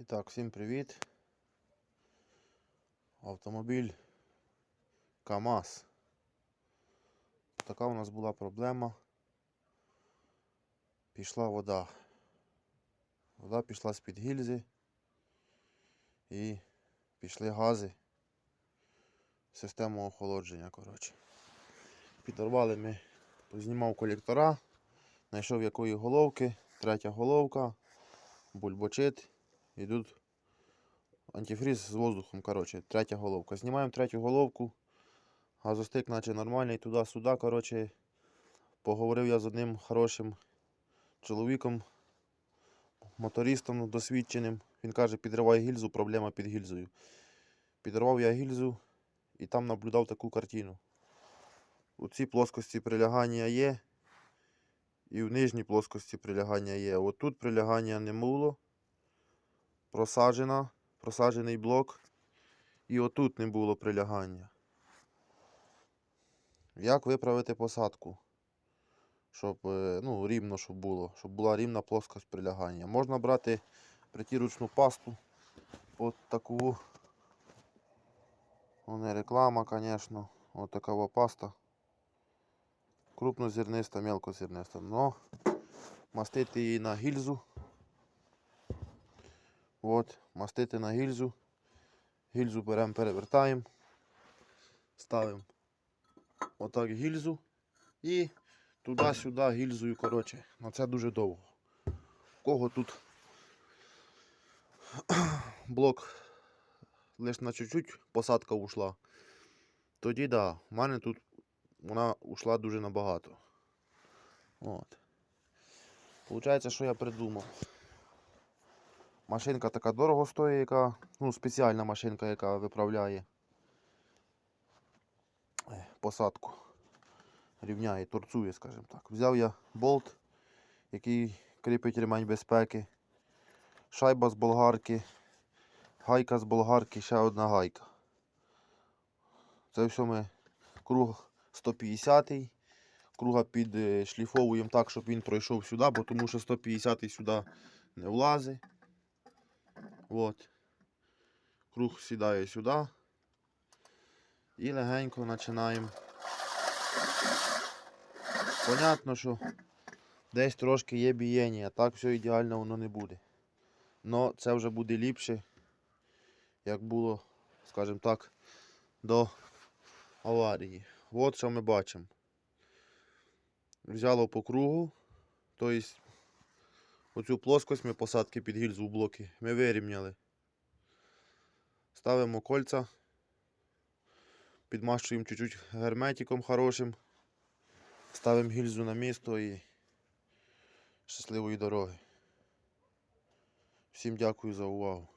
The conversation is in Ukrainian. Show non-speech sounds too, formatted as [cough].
І так, всім привіт. Автомобіль КАМАЗ. Така у нас була проблема. Пішла вода. Вода пішла з-під гільзи і пішли гази в систему охолодження, коротше. Підорвали ми, познімав колектора, знайшов якої головки, третя головка, бульбочит. Йдуть антифриз з воздухом, коротше, третя головка. Знімаємо третю головку. Газостик наче нормальний, туди-сюди, коротше. Поговорив я з одним хорошим чоловіком, мотористом досвідченим. Він каже, підривай гільзу, проблема під гільзою. Підривав я гільзу і там наблюдав таку картину. У цій плоскості прилягання є, і в нижній плоскості прилягання є. От тут прилягання не було просаджена, просаджений блок. І отут не було прилягання. Як виправити посадку? Щоб е, ну, рівно щоб було, щоб була рівна плоскость прилягання. Можна брати притірочну пасту. От таку. Ну, не реклама, звісно. От така паста. Крупнозерниста, мелкозерниста. Но мастити її на гільзу. От, мастити на гільзу. Гільзу беремо, перевертаємо. Ставимо отак гільзу. І туди-сюди гільзою, коротше. На це дуже довго. У кого тут [clears throat] блок лише на чуть-чуть посадка ушла. Тоді да, в мене тут вона ушла дуже набагато. От. Получається, що я придумав. Машинка така дорого стоїть, яка, ну, спеціальна машинка, яка виправляє е, посадку. Рівняє, торцує, скажімо так. Взяв я болт, який кріпить ремень безпеки, шайба з болгарки, гайка з болгарки, ще одна гайка. Це все ми круг 150 круга підшліфовуємо так, щоб він пройшов сюди, бо тому що 150 сюди не влазить. От. Круг сідає сюди. І легенько починаємо. Понятно, що десь трошки є бієння, так все ідеально воно не буде. Но це вже буде ліпше, як було, скажімо так, до аварії. От що ми бачимо. Взяло по кругу, тобто Оцю плоскость ми посадки під гільзу в блоки ми вирівняли. Ставимо кольця, підмащуємо чуть-чуть герметиком хорошим, ставимо гільзу на місто і щасливої дороги. Всім дякую за увагу.